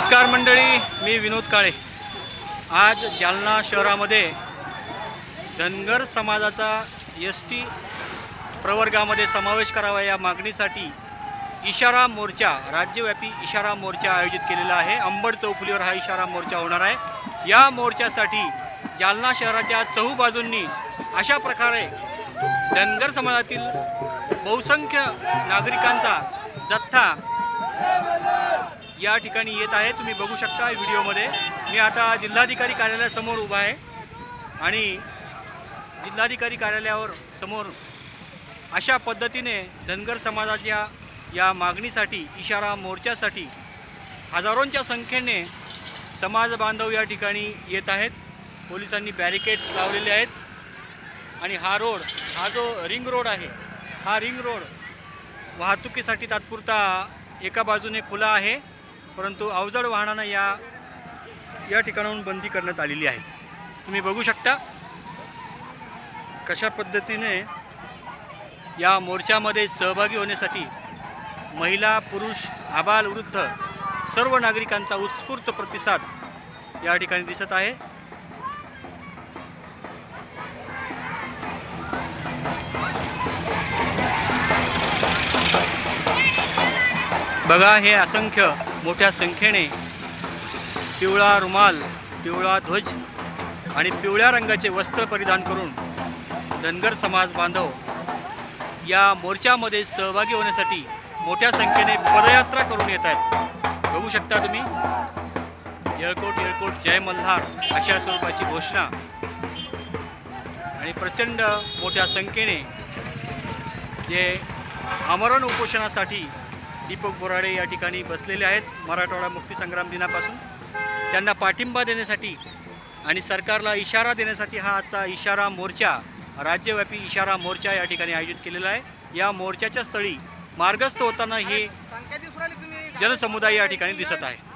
नमस्कार मंडळी मी विनोद काळे. आज जालना शहरामध्ये धनगर समाजाचा एस टी प्रवर्गामध्ये समावेश करावा या मागणीसाठी इशारा मोर्चा राज्यव्यापी इशारा मोर्चा आयोजित केलेला आहे. अंबड चौफुलीवर हा इशारा मोर्चा होणार आहे. या मोर्चासाठी जालना शहराच्या चहूबाजूंनी अशा प्रकारे धनगर समाजातील बहुसंख्य नागरिकांचा जथ्था या ठिकाणी येत आहे. तुम्ही बघू शकता व्हिडिओमध्ये. मी आता जिल्हाधिकारी कार्यालयासमोर उभा आहे. आणि जिल्हाधिकारी कार्यालयावर समोर अशा पद्धतीने धनगर समाजाच्या या मागणीसाठी इशारा मोर्चासाठी हजारोंच्या संख्येने समाज बांधव या ठिकाणी येत आहेत. पोलिसांनी बॅरिकेड्स लावलेले आहेत. आणि हा रोड हा जो रिंग रोड आहे हा रिंग रोड वाहतुकीसाठी तात्पुरता एका बाजूने खुला आहे. परंतु अवजड वाहनांना या या ठिकाणाहून बंदी करण्यात आलेली आहे. तुम्ही बघू शकता कशा पद्धतीने या मोर्चामध्ये सहभागी होण्यासाठी महिला पुरुष आबाल वृद्ध सर्व नागरिकांचा उत्स्फूर्त प्रतिसाद या ठिकाणी दिसत आहे. बघा हे असंख्य मोठ्या संख्येने पिवळा रुमाल पिवळा ध्वज आणि पिवळ्या रंगाचे वस्त्र परिधान करून धनगर समाज बांधव या मोर्चामध्ये सहभागी होण्यासाठी मोठ्या संख्येने पदयात्रा करून येत आहेत. बघू शकता तुम्ही. येळकोट येळकोट जय मल्हार अशा स्वरूपाची घोषणा. आणि प्रचंड मोठ्या संख्येने जे आमरण उपोषणासाठी दीपक बोराडे या ठिकाणी बसलेले आहेत. मराठवाडा मुक्तीसंग्राम दिनापासून. त्यांना पाठिंबा देण्यासाठी आणि सरकारला इशारा देण्यासाठी हा आजचा इशारा मोर्चा राज्यव्यापी इशारा मोर्चा या ठिकाणी आयोजित केलेला आहे. या मोर्चाच्या स्थळी मार्गस्थ होताना हे जनसमुदाय या ठिकाणी दिसत आहे.